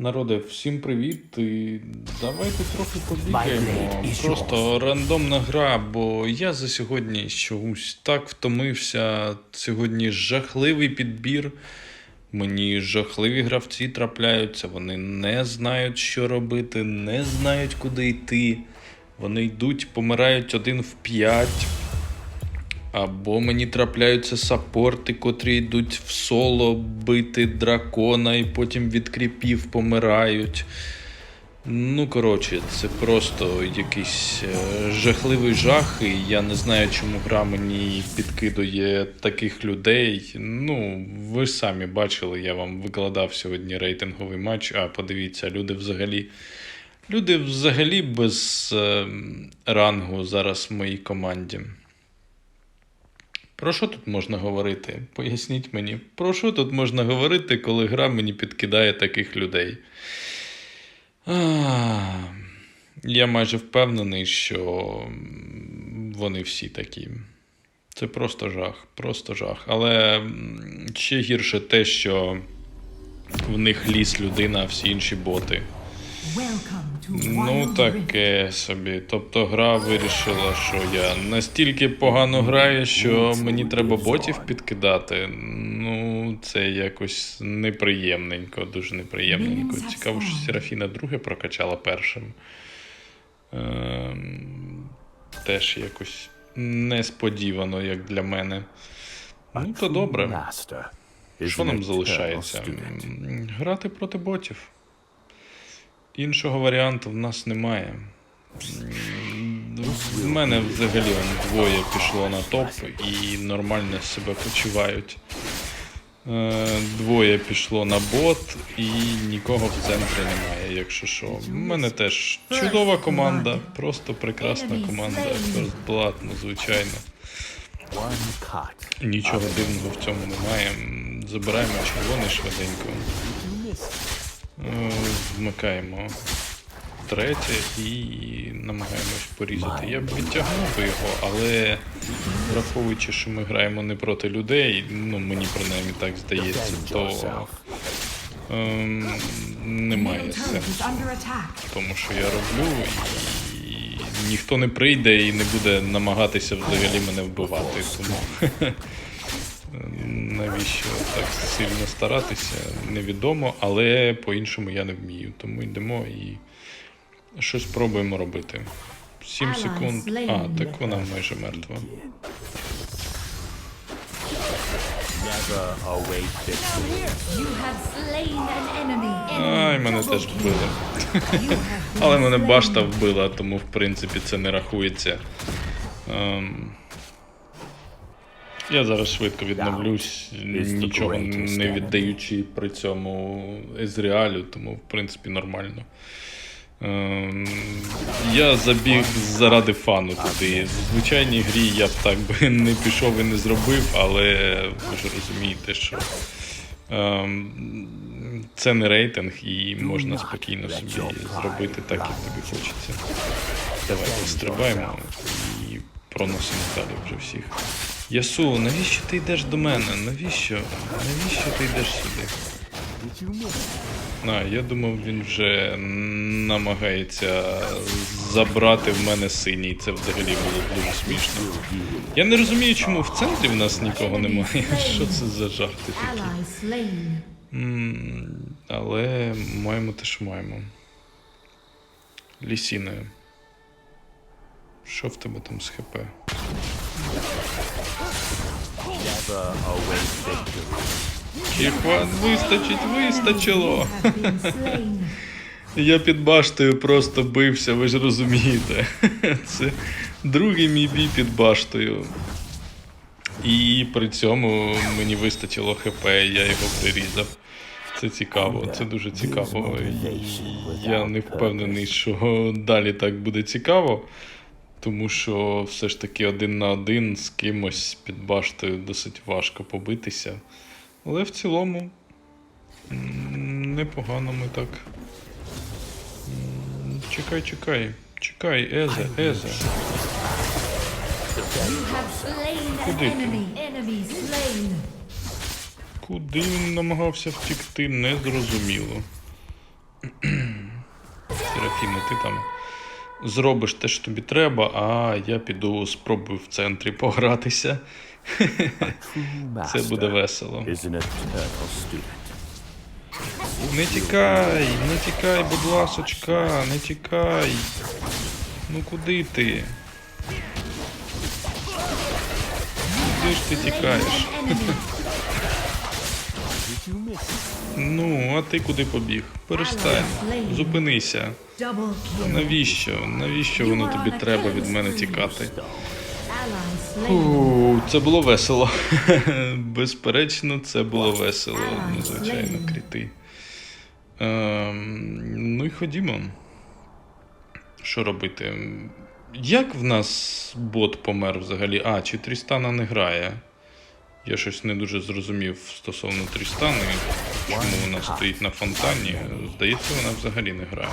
Народе, всім привіт. І давайте трохи побігаємо. Просто рандомна гра, бо я за сьогодні чомусь так втомився. Сьогодні жахливий підбір. Мені жахливі гравці трапляються, вони не знають, що робити, не знають, куди йти. Вони йдуть, помирають один в п'ять. Або мені трапляються саппорти, котрі йдуть в соло бити дракона і потім від кріпів помирають. Ну, коротше, це просто якийсь е, жахливий жах, і я не знаю, чому гра мені підкидує таких людей. Ну, ви ж самі бачили, я вам викладав сьогодні рейтинговий матч, а подивіться, люди взагалі. Люди взагалі без е, рангу зараз в моїй команді. Про що тут можна говорити? Поясніть мені, про що тут можна говорити, коли гра мені підкидає таких людей? А, я майже впевнений, що вони всі такі. Це просто жах, просто жах. Але ще гірше те, що в них ліс людина, а всі інші боти. Ну, таке собі. Тобто гра вирішила, що я настільки погано граю, що мені треба ботів підкидати. Ну, це якось неприємненько, дуже неприємненько. Цікаво, що Серафіна друге прокачала першим. Ем, теж якось несподівано, як для мене. Ну, то добре. Що нам залишається? Грати проти ботів. Іншого варіанту в нас немає. В мене взагалі двоє пішло на топ і нормально себе почувають. Е, Двоє пішло на бот і нікого в центрі немає, якщо що. У мене теж чудова команда, просто прекрасна команда. Ну звичайно. Нічого дивного в цьому немає. Забираємо червоний швиденько. Е, Вмикаємо третє і намагаємось порізати. Я б відтягнув би його, але враховуючи, що ми граємо не проти людей, ну мені принаймні так здається, то ем, немає сенсу. Тому що я роблю, і ніхто не прийде і не буде намагатися взагалі мене вбивати. Тому навіщо так сильно старатися, невідомо, але по-іншому я не вмію. Тому йдемо і щось пробуємо робити. 7 секунд. А, так вона майже мертва. Ай, мене теж вбили. Але мене башта вбила, тому в принципі це не рахується. Я зараз швидко відновлюсь, нічого не віддаючи при цьому Езріалю, тому в принципі нормально. Ем, я забіг заради фану туди. В звичайній грі я б так би не пішов і не зробив, але ви ж розумієте, що ем, це не рейтинг і можна спокійно собі зробити так, як тобі хочеться. Давайте стрибаємо і проносимо далі вже всіх. Ясу, навіщо ти йдеш до мене? Навіщо? Навіщо ти йдеш сюди? А, я думав, він вже намагається забрати в мене синій. Це взагалі було дуже смішно. Я не розумію, чому в центрі в нас нікого немає. Що це за жарти такі? Але маємо те, що маємо. Лісіною. Що в тебе там з ХП? Кіхван вистачить, вистачило. Я під баштою просто бився, ви ж розумієте. Це другий мій бій під баштою. І при цьому мені вистачило ХП, я його прирізав. Це цікаво, це дуже цікаво. Я не впевнений, що далі так буде цікаво, тому що все ж таки один на один з кимось під баштою досить важко побитися. Але в цілому непогано ми так. Чекай, чекай. Чекай, Езе, Езе. Куди ти? Куди він намагався втікти, не зрозуміло. Серафімо, ти там зробиш те, що тобі треба, а я піду спробую в центрі погратися. Це буде весело. student. Не тікай, не тікай, будь ласочка, не тікай. Ну куди ти? Куди ж ти тікаєш? Ну, а ти куди побіг? Перестань, зупинися. Навіщо? Навіщо воно тобі треба від мене тікати? Ally slain. У, Це було весело. Безперечно, це було весело. Ну, звичайно, кріти. Ем, ну і ходімо. Що робити? Як в нас бот помер взагалі? А, чи Трістана не грає? Я щось не дуже зрозумів стосовно Трістани, чому вона стоїть на фонтані. Здається, вона взагалі не грає.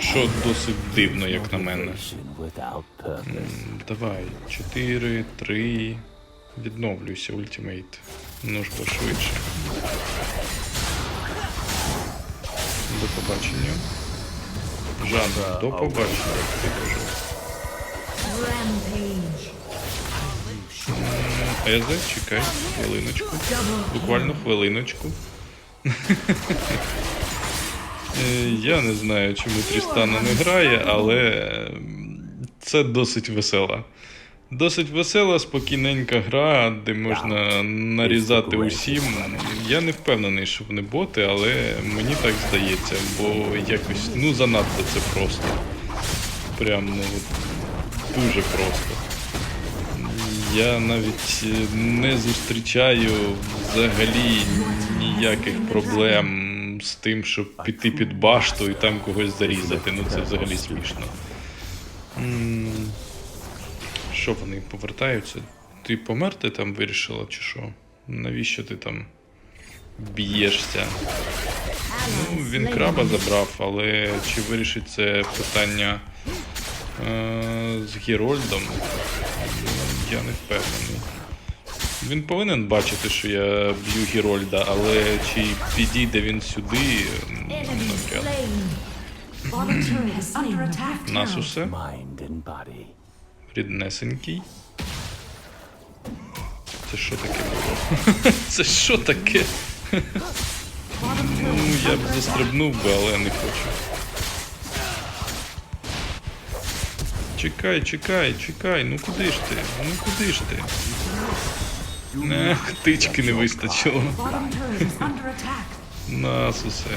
Що досить дивно, як на мене. Давай, 4, 3. Відновлюйся, ультимейт. Ну ж бо швидше. До побачення. Жан, до побачення. Ти кажу. Езе, чекай, хвилиночку. Буквально хвилиночку. Е, Я не знаю, чому Трістана не грає, але це досить весела. Досить весела, спокійненька гра, де можна нарізати усім. Я не впевнений, що вони боти, але мені так здається, бо якось ну занадто це просто. Прям ну дуже просто. Я навіть е, не зустрічаю взагалі ніяких проблем з тим, щоб піти під башту і там когось зарізати. Ну це взагалі смішно. Що вони повертаються? Ти померти там вирішила, чи що? Навіщо ти там б'єшся? Ну, він краба забрав, але чи вирішить це питання е, з Герольдом? Я не впевнений. Він повинен бачити, що я б'ю Герольда, але чи підійде він сюди? навряд. Нас усе ріднесенький. Це що таке було? Це що таке? Ну, я б застрибнув би, але не хочу. Чекай, чекай, чекай, ну куди ж ти? Ну куди ж ти? Не, тички не вистачило. Нас усе.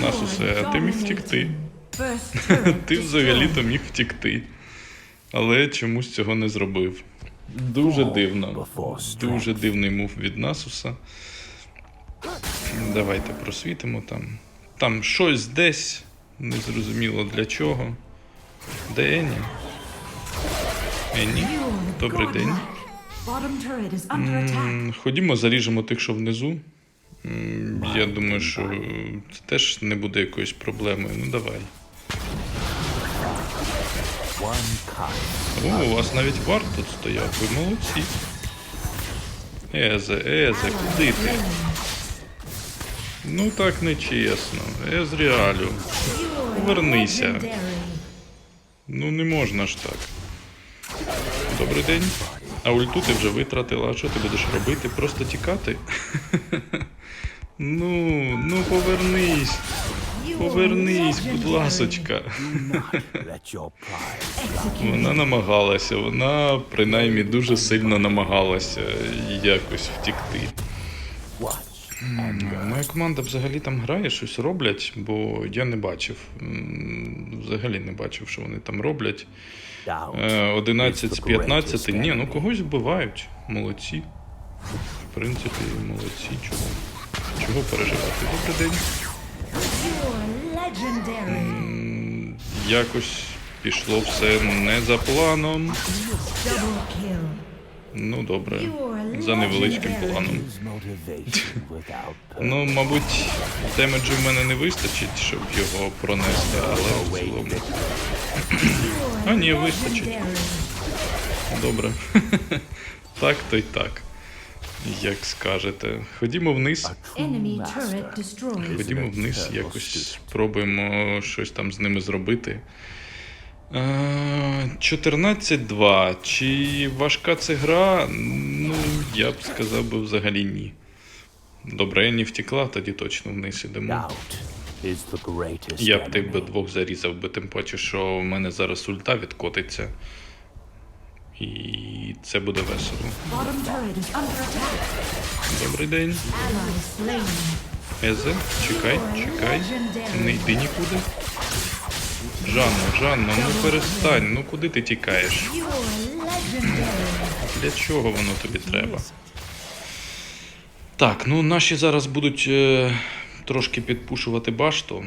Нас усе, а ти міг втікти. Ти взагалі-то міг втікти. Але чомусь цього не зробив. Дуже дивно. Дуже дивний мув від Насуса. Давайте просвітимо там. Там щось десь. Незрозуміло для чого. Де Ені? Ені? Добрий день. М, Ходімо, заріжемо тих, що внизу. М, Я думаю, що це теж не буде якоюсь проблемою. Ну давай. О, у вас навіть варт тут стояв, ви молодці. Езе, Езе, куди ти? Ну так не чесно. Езріалю. Повернися. Ну не можна ж так. Добрий день. А ульту ти вже витратила, а що ти будеш робити? Просто тікати? Ну, ну повернись. Повернись, будь ласочка. Вона намагалася, вона принаймні дуже сильно намагалася якось втікти. Моя команда взагалі там грає, щось роблять, бо я не бачив. Взагалі не бачив, що вони там роблять. Е, 11 з It's the 15. Ні, ну когось вбивають. Молодці. В принципі, молодці. Чого? Чого переживати? Добрий день. Якось пішло все не за планом. Ну, добре. За невеличким планом. Ну, мабуть, демеджу в мене не вистачить, щоб його пронести, але в цілому. А, ні, вистачить. Добре. так, то й так. Як скажете. Ходімо вниз. Ходімо вниз, якось спробуємо щось там з ними зробити. Е, 14-2. Чи важка це гра? Ну, я б сказав би взагалі ні. Добре, Ені втекла, тоді точно вниз ідемо. Я б тих би двох зарізав би, тим паче, що в мене зараз ульта відкотиться. І це буде весело. Добрий день. Езе, чекай, чекай. Не йди нікуди. Жанна, Жанна, ну перестань, ну куди ти тікаєш? Для чого воно тобі треба? Так, ну наші зараз будуть е, трошки підпушувати башту,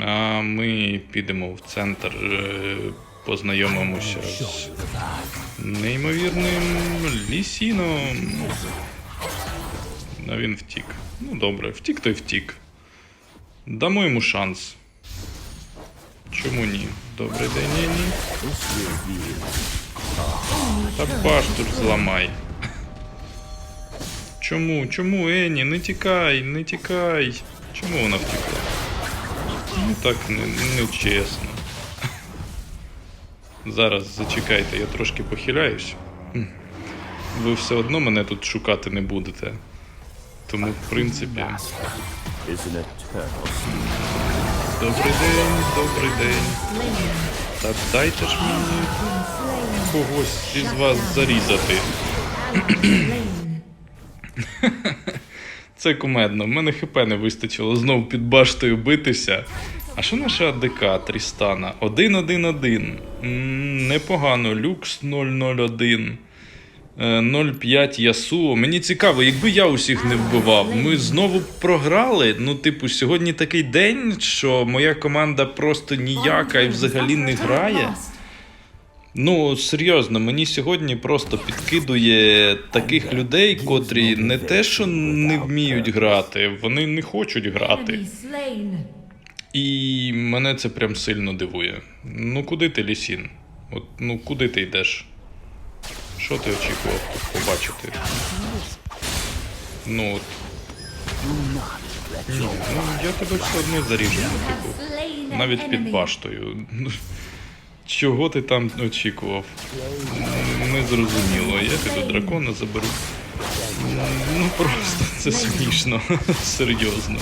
а ми підемо в центр, е, познайомимося з неймовірним лісіном. А він втік. Ну добре, втік то й втік. Дамо йому шанс. Чому ні? Добрий день, ні, ні. Та башту ж зламай. Чому? Чому, Ені? Не тікай, не тікай. Чому вона втекла? Ну так не, не чесно. Зараз зачекайте, я трошки похиляюсь. Ви все одно мене тут шукати не будете. Тому, в принципі. Добрий день, добрий день. Та дайте ж мені когось із вас зарізати. Це кумедно. В мене хп не вистачило знов під баштою битися. А що наша АДК Трістана? 1-1-1. Непогано. Люкс 001. Е, 05 Ясуо. Мені цікаво, якби я усіх не вбивав, ми знову програли. Ну, типу, сьогодні такий день, що моя команда просто ніяка і взагалі не грає. Ну, серйозно, мені сьогодні просто підкидує таких людей, котрі не те, що не вміють грати, вони не хочуть грати. І мене це прям сильно дивує. Ну куди ти, Лісін? От ну куди ти йдеш? Що ти очікував побачити? Ну от. Ні, ну я тебе все одно заріжу, ну, типу. Навіть під баштою. Ну, Чого ти там очікував? Не зрозуміло. Я піду дракона заберу. Ну просто це смішно. Серйозно.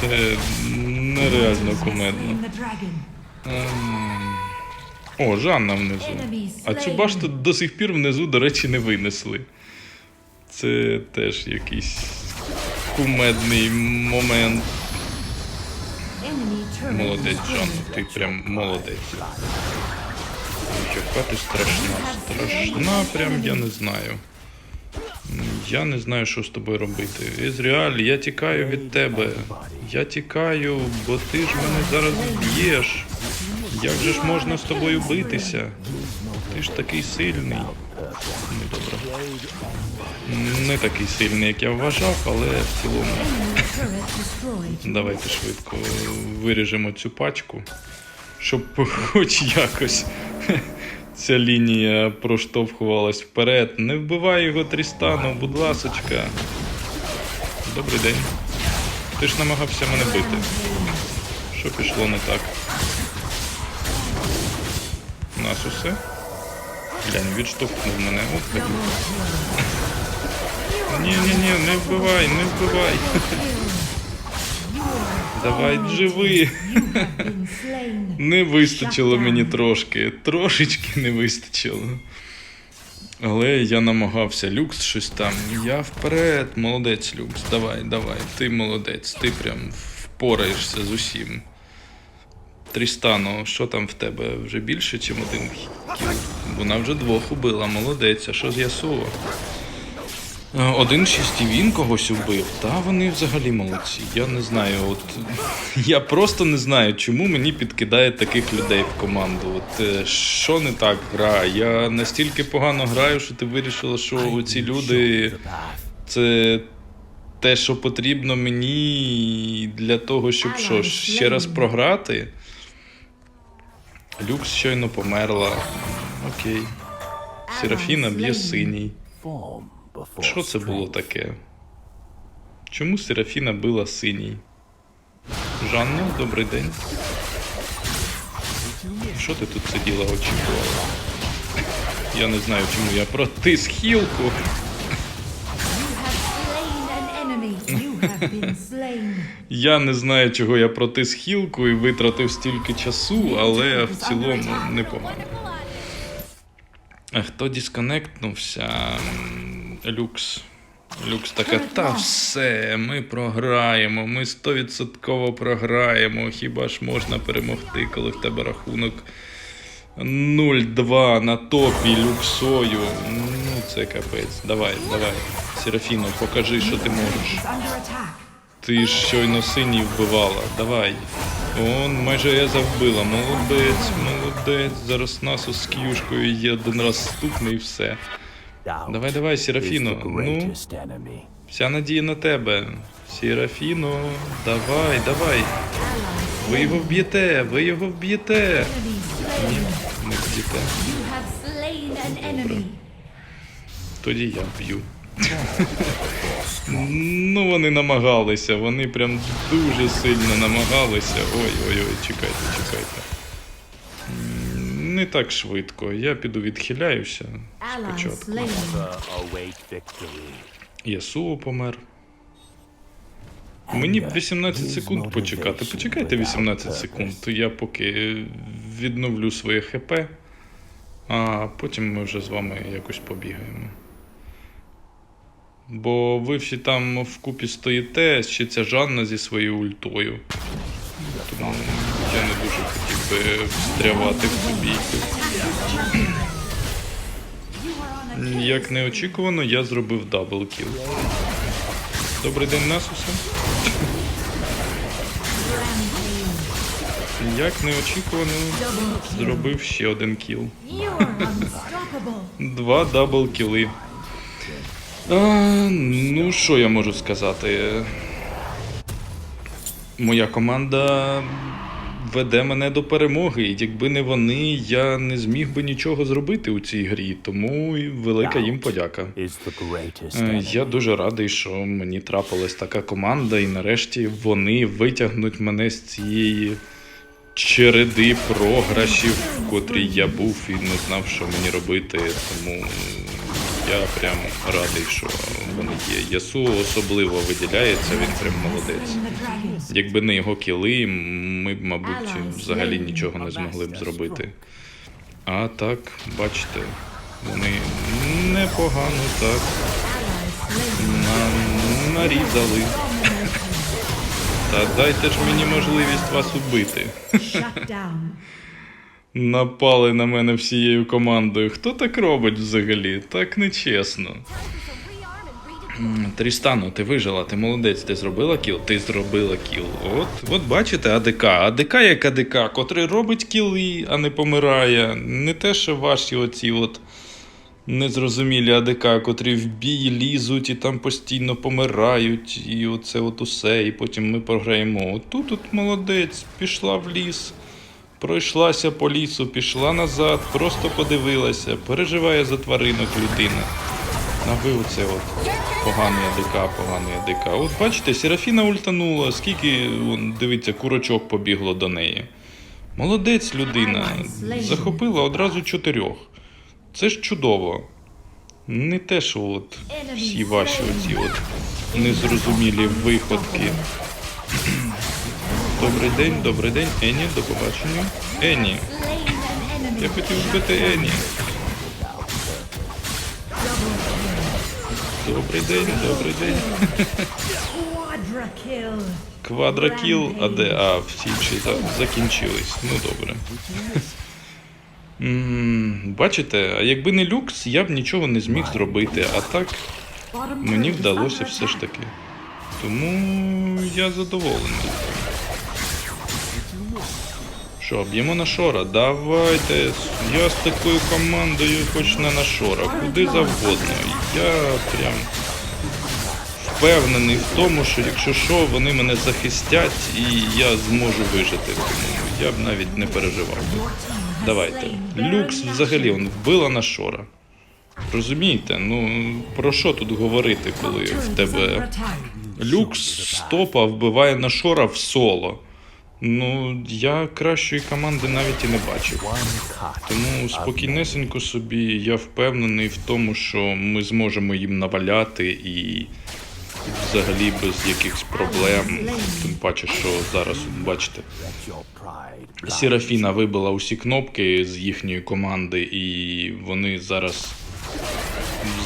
Це нереально кумедно. О, Жанна внизу. А цю башту до сих пір внизу, до речі, не винесли. Це теж якийсь кумедний момент. Молодець. Жанна, ти прям молодець. Яка ти страшна, страшна, прям я не знаю. Я не знаю, що з тобою робити. Ізріаль, я тікаю від тебе. Я тікаю, бо ти ж мене зараз б'єш. Як же ж можна з тобою битися? Ти ж такий сильний. Ну добре. Не такий сильний, як я вважав, але в цілому. Давайте швидко виріжемо цю пачку, щоб хоч якось ця лінія проштовхувалась вперед. Не вбивай його Трістану, будь ласочка. Добрий день. Ти ж намагався мене бити. Що пішло не так? Нас усе? Глянь, відштовхнув мене. От гадюка. Ні, ні, ні, не вбивай, не вбивай. Давай, живи. Не вистачило мені трошки. Трошечки не вистачило. Але я намагався. Люкс щось там. Я вперед. Молодець, Люкс. Давай, давай. Ти молодець. Ти прям впораєшся з усім. Трістано, що там в тебе? Вже більше, ніж один кіл? Вона вже двох убила, молодець. А що з Ясуо? Е, Один шість і він когось убив. Та вони взагалі молодці. Я не знаю, от я просто не знаю, чому мені підкидає таких людей в команду. От е, що не так гра? Я настільки погано граю, що ти вирішила, що ці люди це те, що потрібно мені для того, щоб що ще раз програти. Люкс щойно померла. Окей. Серафіна б'є синій. Що це було таке? Чому Серафіна била синій? Жанна, добрий день. Що ти тут сиділа, очікувала? Я не знаю, чому я протис хілку. Я не знаю, чого я протис хілку і витратив стільки часу, але в цілому непогано. А хто дисконектнувся? Люкс. Люкс така, та все, ми програємо, ми 100% програємо. Хіба ж можна перемогти, коли в тебе рахунок 0-2 на топі люксою. Ну, це капець. Давай, давай. Серафіно, покажи, що ти можеш. Ти ж щойно синій вбивала. Давай. Он майже я завбила. Молодець, молодець. Зараз нас з к'юшкою є один раз стукне і все. Давай, давай, Серафіно. Ну, вся надія на тебе. Серафіно, давай, давай. Ви його вб'єте, ви його вб'єте. Ні, не вб'єте. Тоді я б'ю. Ну, вони намагалися, вони прям дуже сильно намагалися. Ой-ой-ой, чекайте, чекайте. Не так швидко. Я піду відхиляюся спочатку. Ясуо помер. Мені б 18 секунд почекати. Почекайте 18 секунд, то я поки відновлю своє ХП, а потім ми вже з вами якось побігаємо. Бо ви всі там вкупі стоїте, ще ця Жанна зі своєю ультою. Тому я не дуже хотів би встрявати в цю бійку. Як неочікувано, я зробив даблкіл. Добрий день, Насусе. Як неочікувано, зробив ще один кіл. You are unstoppable. А, ну, що я можу сказати? Моя команда веде мене до перемоги, і якби не вони, я не зміг би нічого зробити у цій грі, тому і велика їм подяка. Е. Я дуже радий, що мені трапилась така команда, і нарешті вони витягнуть мене з цієї череди програшів, в котрій я був і не знав, що мені робити. Тому я прям радий, що вони є. Ясу особливо виділяється, він прям молодець. Якби не його кіли, ми б, мабуть, взагалі нічого не змогли б зробити. А так, бачите, вони непогано так на, нарізали. Та дайте ж мені можливість вас убити. Напали на мене всією командою. Хто так робить взагалі? Так нечесно. Трістану, ти вижила, ти молодець, ти зробила кіл? Ти зробила кіл. От, от бачите, АДК. АДК як АДК, котрий робить кіли, а не помирає. Не те, що ваші оці от незрозумілі АДК, котрі в бій лізуть і там постійно помирають, і оце от усе, і потім ми програємо. От тут от молодець, пішла в ліс. Пройшлася по лісу, пішла назад, просто подивилася, переживає за тваринок людина. А ви оце от поганий АДК, поганий АДК. От бачите, Серафіна ультанула, скільки, вон, дивіться, курочок побігло до неї. Молодець людина. Захопила одразу чотирьох. Це ж чудово. Не те, що от всі ваші оці от незрозумілі виходки. Добрий день, добрий день, Ені, до побачення. Ені, я хотів збити Ені. Добрий день, добрий день. Квадракіл, а де? А, всі за- закінчились. Ну добре. Бачите, а якби не люкс, я б нічого не зміг зробити. А так мені вдалося все ж таки. Тому я задоволений. Що, б'ємо на Шора? Давайте. Я з такою командою хоч не на Шора, куди завгодно. Я прям впевнений в тому, що якщо що, вони мене захистять і я зможу вижити. Тому я б навіть не переживав. Давайте. Люкс взагалі он вбила на Шора. Розумієте? Ну про що тут говорити, коли в тебе люкс стопа вбиває на шора в соло? Ну, я кращої команди навіть і не бачив. Тому спокійнесенько собі я впевнений в тому, що ми зможемо їм наваляти і взагалі без якихось проблем. Тим паче, що зараз, бачите, Серафіна вибила усі кнопки з їхньої команди, і вони зараз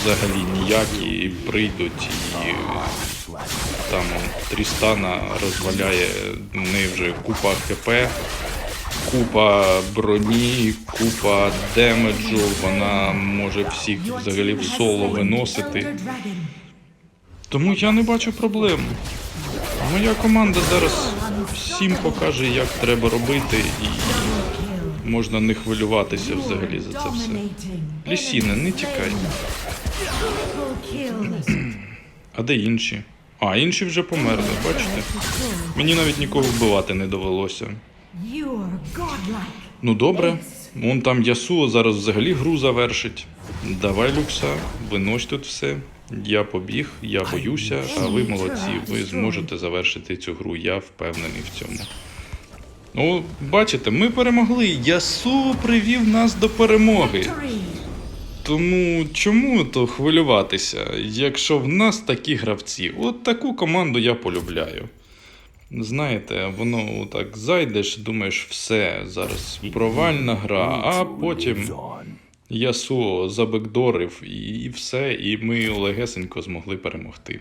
взагалі ніякі прийдуть і там Трістана розваляє в неї вже купа ХП, купа броні, купа демеджу. Вона може всіх взагалі в соло виносити. Тому я не бачу проблем. Моя команда зараз всім покаже, як треба робити, і можна не хвилюватися взагалі за це все. Лісіне, не тікай. А де інші? А, інші вже померли, бачите? Мені навіть нікого вбивати не довелося. Ну добре, вон там Ясуо зараз взагалі гру завершить. Давай, Люкса, винось тут все. Я побіг, я боюся, а ви молодці, ви зможете завершити цю гру, я впевнений в цьому. Ну, бачите, ми перемогли. Ясуо привів нас до перемоги. Тому чому то хвилюватися, якщо в нас такі гравці? От таку команду я полюбляю. Знаєте, воно так зайдеш, думаєш, все, зараз провальна гра, а потім on. Ясуо забекдорив і все, і ми легесенько змогли перемогти.